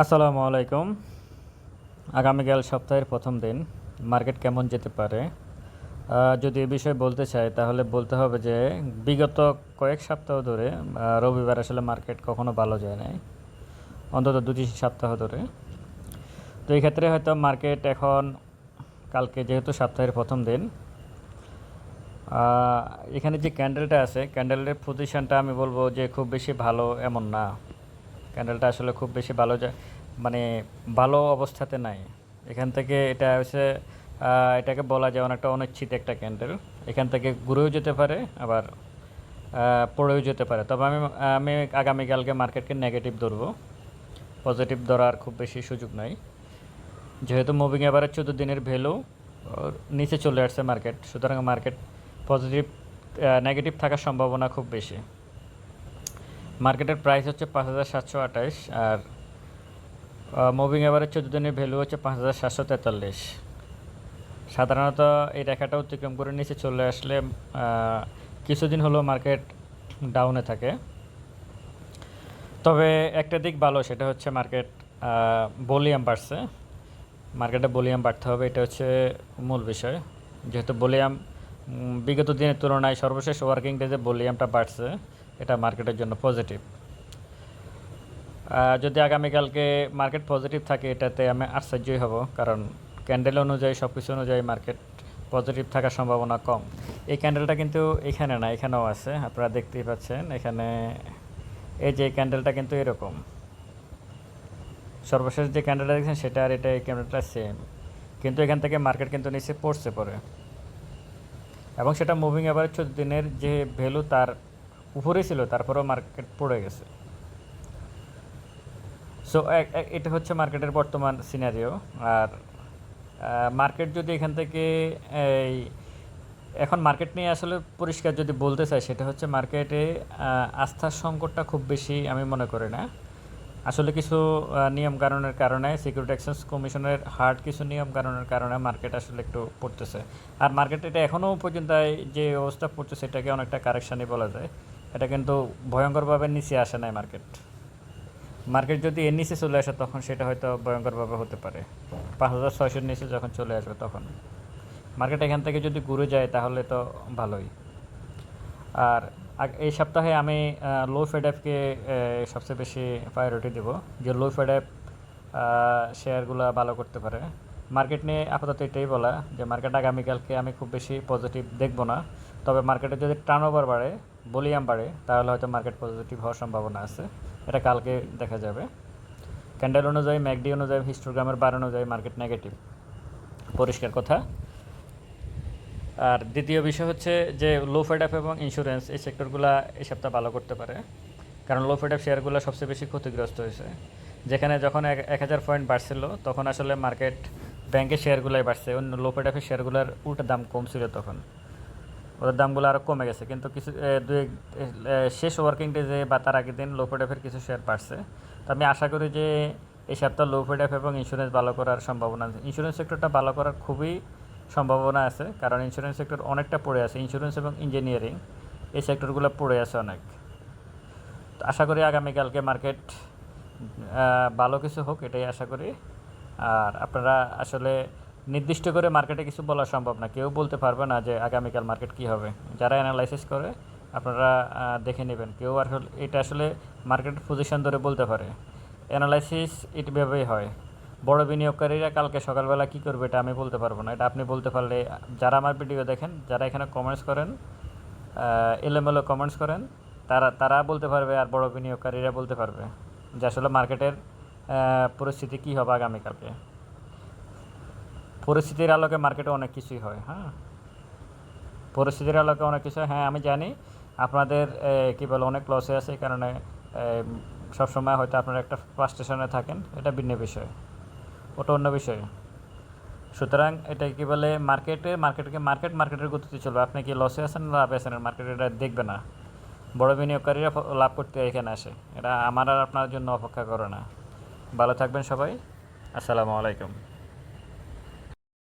আসসালামু আলাইকুম। আগামীকাল সপ্তাহের প্রথম দিন, মার্কেট কেমন যেতে পারে? যদি এ বিষয়ে বলতে চাই, তাহলে বলতে হবে যে, বিগত কয়েক সপ্তাহ ধরে রবিবার আসলে মার্কেট কখনো ভালো যায় নাই, অন্তত দু তিন সপ্তাহ ধরে। তো এই ক্ষেত্রে হয়তো মার্কেট এখন, কালকে যেহেতু সপ্তাহের প্রথম দিন এখানে যে ক্যান্ডেলটা আছে, ক্যান্ডেলের পজিশনটা আমি বলব যে খুব বেশি ভালো এমন না। ক্যান্ডেলটা আসলে খুব বেশি ভালো মানে ভালো অবস্থাতে নাই। এখান থেকে এটা হচ্ছে এটাকে বলা যায় অনেকটা অনিচ্ছিত একটা ক্যান্ডেল এখান থেকে ঘুরেও যেতে পারে, আবার পড়েও যেতে পারে। তবে আমি আমি আগামীকালকে মার্কেটকে নেগেটিভ ধরবো। পজিটিভ ধরার খুব বেশি সুযোগ নাই। যেহেতু মুভিং এবারে চোদ্দ দিনের ভ্যালু নিচে চলে আসছে মার্কেট সুতরাং মার্কেট পজিটিভ নেগেটিভ থাকার সম্ভাবনা খুব বেশি। মার্কেটের প্রাইস হচ্ছে পাঁচ হাজার সাতশো আঠাইশ আর মুভিং এভারেজ চোদ্দ দিনের ভ্যালু হচ্ছে পাঁচ হাজার সাতশো তেতাল্লিশ। সাধারণত এই রেখাটা অতিক্রম করে নিচে চলে আসলে কিছুদিন হলো মার্কেট ডাউনে থাকে। তবে একটা দিক ভালো, সেটা হচ্ছে মার্কেট ভলিউম বাড়ছে। মার্কেটে ভলিউম বাড়তে হবে, এটা হচ্ছে মূল বিষয়। যেহেতু ভলিউম বিগত দিনের তুলনায় সর্বশেষ ওয়ার্কিং ডেজে ভলিউমটা বাড়ছে। এটা মার্কেটের জন্য পজিটিভ যদি আগামীকালকে মার্কেট পজিটিভ থাকে, এটাতে আমি আশ্চর্যই হব, কারণ ক্যান্ডেল অনুযায়ী সব কিছু অনুযায়ী মার্কেট পজিটিভ থাকার সম্ভাবনা কম। এই ক্যান্ডেলটা কিন্তু এখানে না, এখানেও আছে, আপনারা দেখতেই পাচ্ছেন। এখানে এই যে ক্যান্ডেলটা কিন্তু এরকম। সর্বশেষ যে ক্যান্ডেলটা দেখছেন, সেটা আর এটা এই ক্যান্ডেলটা সেম কিন্তু এখান থেকে মার্কেট কিন্তু নিচে পড়ছে পরে। এবং সেটা মুভিং এবার চোদ্দ দিনের যে ভ্যালু তার উপরে ছিল, তারপরেও মার্কেট পড়ে গেছে। সো এটা হচ্ছে মার্কেটের বর্তমান সিনারিও আর মার্কেট যদি এখান থেকে এই, এখন মার্কেট নিয়ে আসলে পরিষ্কার যদি বলতে চাই, সেটা হচ্ছে মার্কেটে আস্থার সংকটটা খুব বেশি আমি মনে করি না। আসলে কিছু নিয়ম কারণের কারণে সিকিউরিটি এক্সচেঞ্জ কমিশনের হার্ড কিছু নিয়ম কারণের কারণে মার্কেট আসলে একটু পড়তেছে। আর মার্কেট এটা এখনও পর্যন্ত যে অবস্থা পড়ছে সেটাকে অনেকটা কারেকশানই বলা যায়। এটা কিন্তু ভয়ঙ্করভাবে নিচে আসে নাই মার্কেট। মার্কেট যদি এর নিচে চলে আসে, তখন সেটা হয়তো ভয়ঙ্করভাবে হতে পারে। পাঁচ হাজার ছয়শোর নিচে যখন চলে আসবে তখন। মার্কেট এখান থেকে যদি ঘুরে যায়, তাহলে তো ভালোই। আর এই সপ্তাহে আমি লো ফেড অ্যাপকে সবচেয়ে বেশি প্রায়োরিটি দেব, যে লো ফেড অ্যাপ শেয়ারগুলো ভালো করতে পারে। মার্কেট নিয়ে আপাতত এটাই বলা, যে মার্কেট আগামীকালকে আমি খুব বেশি পজিটিভ দেখব না। তবে মার্কেটে যদি টার্ন ওভার বাড়ে ভলিউম বাড়ে, তাহলে হয়তো মার্কেট পজিটিভ হওয়ার সম্ভাবনা আছে। এটা কালকে দেখা যাবে। ক্যান্ডেল অনুযায়ী ম্যাকডি অনুযায়ী হিস্টোগ্রামের বার অনুযায়ী মার্কেট নেগেটিভ পরিষ্কার কথা। আর দ্বিতীয় বিষয় হচ্ছে যে লো ফেড অ্যাপ এবং ইন্স্যুরেন্স এই সেক্টরগুলো এই সপ্তাহ ভালো করতে পারে। কারণ লো ফেড অ্যাপ শেয়ারগুলো সবচেয়ে বেশি ক্ষতিগ্রস্ত হয়েছে। যেখানে যখন এক হাজার পয়েন্ট বাড়ছিল, তখন আসলে মার্কেট ব্যাংকের শেয়ারগুলোই বাড়ছে। অন্য লো ফেড অ্যাপের শেয়ারগুলোর উল্টো দাম কম ছিল তখন। ওদের দামগুলো আরও কমে গেছে। কিন্তু কিছু দুই শেষ ওয়ার্কিং ডেজে বা তার আগের দিন লো ফেড অ্যাপের কিছু শেয়ার বাড়ছে। তো আমি আশা করি যে এই সপ্তাহ লো ফেড অ্যাপ এবং ইন্স্যুরেন্স ভালো করার সম্ভাবনা আছে। ইন্স্যুরেন্স সেক্টরটা ভালো করার খুবই সম্ভাবনা আছে, কারণ ইন্স্যুরেন্স সেক্টর অনেকটা পড়ে আছে ইন্স্যুরেন্স এবং ইঞ্জিনিয়ারিং এই সেক্টরগুলো পড়ে আছে অনেক। তো আশা করি আগামীকালকে মার্কেট ভালো কিছু হোক, এটাই আশা করি। আর আপনারা আসলে নির্দিষ্ট করে মার্কেটে কিছু বলা সম্ভব না। কেউ বলতে পারবে না যে আগামীকাল মার্কেট কী হবে। যারা অ্যানালাইসিস করে, আপনারা দেখে নেবেন। কেউ আর হল- এটা আসলে মার্কেটের পজিশন ধরে বলতে পারে। অ্যানালাইসিস এভাবেই হয়। বড় বিনিয়োগকারীরা কালকে সকালবেলা কী করবে এটা আমি বলতে পারব না। এটা আপনি বলতে পারলে, যারা আমার ভিডিও দেখেন, যারা এখানে কমেন্টস করেন এলোমেলো কমেন্টস করেন, তারা তারা বলতে পারবে আর বড় বিনিয়োগকারীরা বলতে পারবে যে আসলে মার্কেটের পরিস্থিতি কী হবে আগামীকালকে। পরিস্থিতির আলোকে মার্কেটে অনেক কিছুই হয় হ্যাঁ? পরিস্থিতির আলোকে অনেক কিছু হয়। আমি জানি আপনাদের কী বলে, অনেক লসে আছে, এই কারণে সবসময় হয়তো আপনারা একটা ফ্রাস্ট্রেশনে থাকেন। এটা ভিন্ন বিষয়। ওটা অন্য বিষয়। সুতরাং এটা কি বলে মার্কেটে মার্কেটকে মার্কেট মার্কেটের গতিতে চলবে? আপনি কি লসে আছেন লাভে আছেন? মার্কেট এটা দেখবে না। বড় বিনিয়োগকারীরা লাভ করতে এখানে আসে। এটা আমার আর আপনার জন্য অপেক্ষা করে না। ভালো থাকবেন সবাই। আসসালামু আলাইকুম।